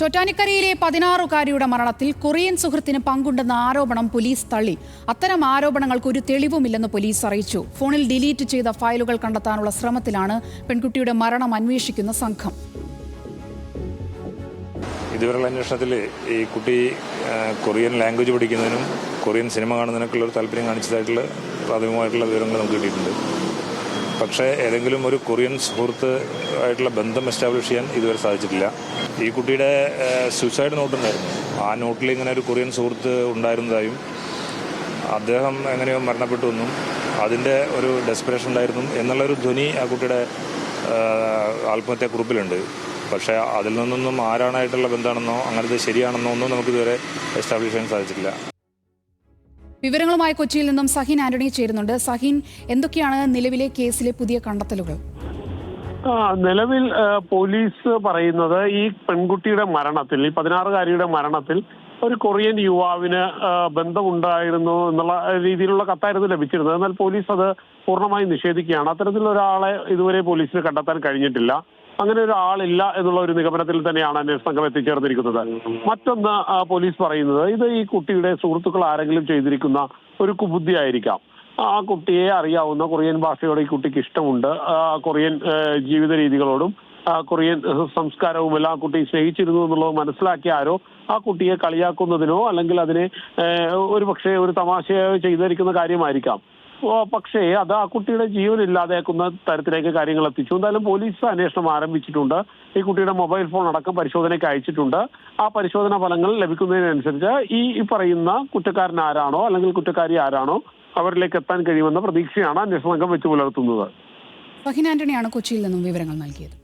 ചോറ്റാനിക്കരയിലെ പതിനാറുകാരിയുടെ മരണത്തിൽ കൊറിയൻ സുഹൃത്തിന് പങ്കുണ്ടെന്ന ആരോപണം പോലീസ് തള്ളി. അത്തരം ആരോപണങ്ങൾക്ക് ഒരു തെളിവുമില്ലെന്ന് പോലീസ് അറിയിച്ചു. ഫോണിൽ ഡിലീറ്റ് ചെയ്ത ഫയലുകൾ കണ്ടെത്താനുള്ള ശ്രമത്തിലാണ് പെൺകുട്ടിയുടെ മരണം അന്വേഷിക്കുന്ന സംഘം. ഇതുവരെയുള്ള അന്വേഷണത്തിൽ ഈ കുട്ടി കൊറിയൻ ലാംഗ്വേജ് പഠിക്കുന്നതിനും കൊറിയൻ സിനിമ കാണുന്നതിനൊക്കെ ഒരു താല്പര്യം കാണിച്ചതായിട്ടുള്ള പ്രാഥമികമായിട്ടുള്ള വിവരങ്ങൾ നമുക്ക് കിട്ടിയിട്ടുണ്ട്. പക്ഷേ ഏതെങ്കിലും ഒരു കൊറിയൻ സുഹൃത്ത് ആയിട്ടുള്ള ബന്ധം എസ്റ്റാബ്ലിഷ് ചെയ്യാൻ ഇതുവരെ സാധിച്ചിട്ടില്ല. ഈ കുട്ടിയുടെ സൂസൈഡ് നോട്ട് ഉണ്ടായിരുന്നു. ആ നോട്ടിൽ ഇങ്ങനെ ഒരു കൊറിയൻ സുഹൃത്ത് ഉണ്ടായിരുന്നതായും അദ്ദേഹം എങ്ങനെയോ മരണപ്പെട്ടു എന്നും അതിന്റെ ഒരു ഡെസ്പിറേഷൻ ഉണ്ടായിരുന്നു എന്നുള്ളൊരു ധ്വനി ആ കുട്ടിയുടെ ആത്മഹത്യാ കുറിപ്പിലുണ്ട്. പക്ഷേ അതിൽ നിന്നൊന്നും ആരാണായിട്ടുള്ള ബന്ധമാണെന്നോ അങ്ങനത്തെ ശരിയാണെന്നോ ഒന്നും നമുക്കിതുവരെ എസ്റ്റാബ്ലിഷ് ചെയ്യാൻ സാധിച്ചിട്ടില്ല. വിവരങ്ങളുമായി കൊച്ചിയിൽ നിന്നും സഹിൻ ആന്റണി ചേരുന്നുണ്ട്. സഹിൻ എന്തൊക്കെയാണ് നിലവിലെ കേസിലെ പുതിയ കണ്ടെത്തലുകൾ? നിലവിൽ പോലീസ് പറയുന്നത് ഈ പെൺകുട്ടിയുടെ മരണത്തിൽ ഈ പതിനാറുകാരിയുടെ മരണത്തിൽ ഒരു കൊറിയൻ യുവാവിന് ബന്ധമുണ്ടായിരുന്നു എന്നുള്ള രീതിയിലുള്ള കത്തായിരുന്നു ലഭിച്ചിരുന്നത്. എന്നാൽ പോലീസ് അത് പൂർണമായും നിഷേധിക്കുകയാണ്. അത്തരത്തിലൊരാളെ ഇതുവരെ പോലീസിന് കണ്ടെത്താൻ കഴിഞ്ഞിട്ടില്ല. അങ്ങനെ ഒരാളില്ല എന്നുള്ള ഒരു നിഗമനത്തിൽ തന്നെയാണ് അന്വേഷണ സംഘം എത്തിച്ചേർന്നിരിക്കുന്നത്. മറ്റൊന്ന് പോലീസ് പറയുന്നത് ഇത് ഈ കുട്ടിയുടെ സുഹൃത്തുക്കൾ ആരെങ്കിലും ചെയ്തിരിക്കുന്ന ഒരു കുബുദ്ധി ആയിരിക്കാം ആ കുട്ടിയെ അറിയാവുന്ന കൊറിയൻ ഭാഷയോട് ഈ കുട്ടിക്ക് ഇഷ്ടമുണ്ട്. കൊറിയൻ ജീവിത രീതികളോടും കൊറിയൻ സംസ്കാരവും സംസ്കാരവുമെല്ലാം ആ കുട്ടി സ്നേഹിച്ചിരുന്നു എന്നുള്ളത് മനസ്സിലാക്കിയ ആരോ ആ കുട്ടിയെ കളിയാക്കുന്നതിനോ അല്ലെങ്കിൽ അതിനെ ഒരു പക്ഷേ ഒരു തമാശയോ ചെയ്തിരിക്കുന്ന കാര്യമായിരിക്കാം. പക്ഷേ അത് ആ കുട്ടിയുടെ ജീവൻ ഇല്ലാതെയാക്കുന്ന തരത്തിലേക്ക് കാര്യങ്ങൾ എത്തിച്ചു. എന്തായാലും പോലീസ് അന്വേഷണം ആരംഭിച്ചിട്ടുണ്ട്. ഈ കുട്ടിയുടെ മൊബൈൽ ഫോൺ അടക്കം പരിശോധനയ്ക്ക് അയച്ചിട്ടുണ്ട്. ആ പരിശോധനാ ഫലങ്ങൾ ലഭിക്കുന്നതിനനുസരിച്ച് ഈ പറയുന്ന കുറ്റക്കാരൻ ആരാണോ അല്ലെങ്കിൽ കുറ്റക്കാരി ആരാണോ അവരിലേക്ക് എത്താൻ കഴിയുമെന്ന പ്രതീക്ഷയാണ് അന്വേഷണ സംഘം വെച്ച് പുലർത്തുന്നത്. കൊച്ചിയിൽ നിന്നും വിവരങ്ങൾ നൽകിയത്.